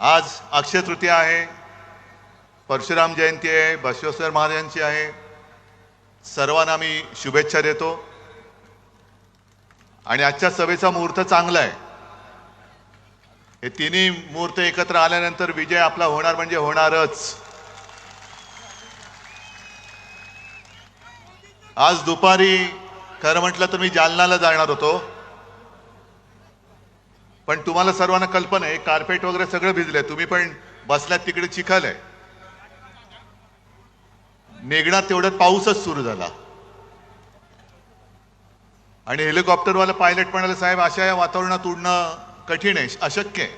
आज अक्षय तृतीया आहे परशुराम जयंती आहे बसवेश्वर महाराजांची आहे. सर्वांना मी शुभेच्छा देतो. आणि आजच्या सभेचा मुहूर्त चांगला आहे. हे तिन्ही मुहूर्त एकत्र आल्यानंतर विजय आपला होणार म्हणजे होणारच. आज दुपारी खरं म्हटलं तर मी जालनाला जाणार होतो. पण तुम्हाला सर्वांना कल्पना आहे कार्पेट वगैरे सगळं भिजलंय. तुम्ही पण बसल्यात तिकडे चिखल आहे निघणार तेवढ्यात पाऊसच सुरू झाला. आणि हेलिकॉप्टरवाला पायलट म्हणाले साहेब अशा या वातावरणात उडणं कठीण आहे अशक्य आहे.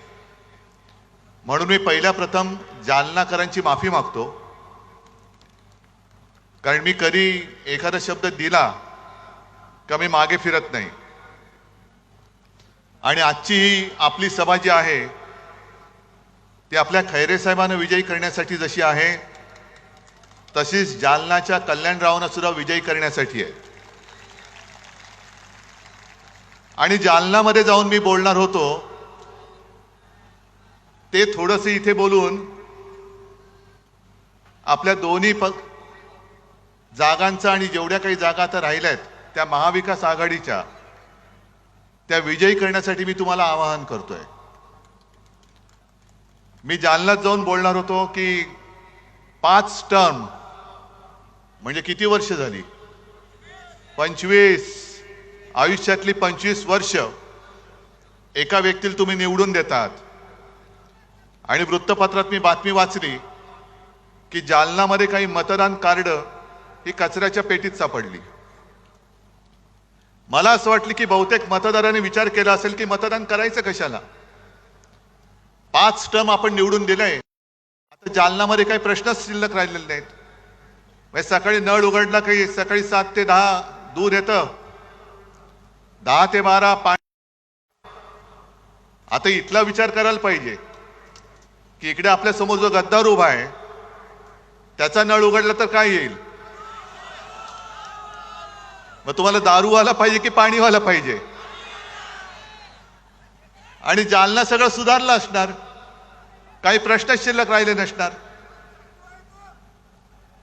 म्हणून मी पहिल्या प्रथम जालनाकरांची माफी मागतो. कारण मी कधी एखादा शब्द दिला का मी मागे फिरत नाही. आणि आजची ही आपली सभा जी आहे ती आपल्या खैरे साहेबांना विजयी करण्यासाठी जशी आहे तशीच जालनाच्या कल्याणरावांना सुद्धा विजयी करण्यासाठी आहे. आणि जालनामध्ये जाऊन मी बोलणार होतो ते थोडस इथे बोलून आपल्या दोन्ही प जागांचा आणि जेवढ्या काही जागा आता राहिल्या आहेत त्या महाविकास आघाडीच्या त्या विजयी करण्यासाठी मी तुम्हाला आवाहन करतोय. मी जालन्यात जाऊन बोलणार होतो की पाच टर्म म्हणजे किती वर्ष झाली? पंचवीस. आयुष्यातली पंचवीस वर्ष एका व्यक्तीला तुम्ही निवडून देतात. आणि वृत्तपत्रात मी बातमी वाचली की जालनामध्ये काही मतदान कार्ड ही कचऱ्याच्या पेटीत सापडली. मला असं वाटलं की बहुतेक मतदारांनी विचार केला असेल की मतदान करायचं कशाला? पाच टर्म आपण निवडून दिलंय. आता जालनामध्ये काही प्रश्नच शिल्लक राहिलेले नाहीत. म्हणजे सकाळी नळ उघडला काही सकाळी सात ते दहा दूध येतं. दहा ते बारा पाणी आता इथला विचार करायला पाहिजे. की इकडे आपल्यासमोर जो गद्दार उभा आहे त्याचा नळ उघडला तर काय येईल? मग तुम्हाला दारूवाला पाहिजे की पाणीवाला पाहिजे? आणि जालना सगळं सुधारलं असणार. काही प्रश्न शिल्लक राहिले नसणार.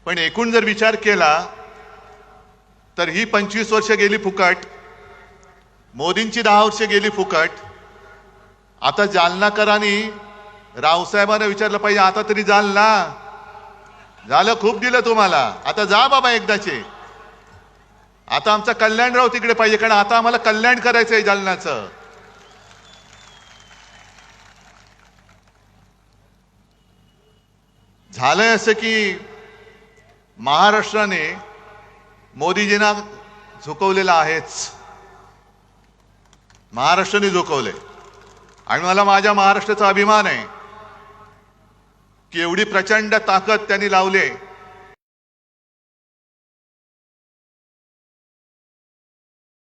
पण एकूण जर विचार केला तर ही पंचवीस वर्ष गेली फुकट मोदींची दहा वर्ष गेली फुकट. आता जालनाकरांनी रावसाहेबांना विचारलं पाहिजे आता तरी जालना झालं खूप दिलं तुम्हाला. आता जा बाबा एकदाचे. आता आमचा कल्याणराव तिकडे पाहिजे कारण आता आम्हाला कल्याण करायचं आहे जालन्याचं. झालंय असं की महाराष्ट्राने मोदीजींना झुकवलेलं आहेच. महाराष्ट्राने झुकवले आणि मला माझ्या महाराष्ट्राचा अभिमान आहे की एवढी प्रचंड ताकद त्यांनी लावली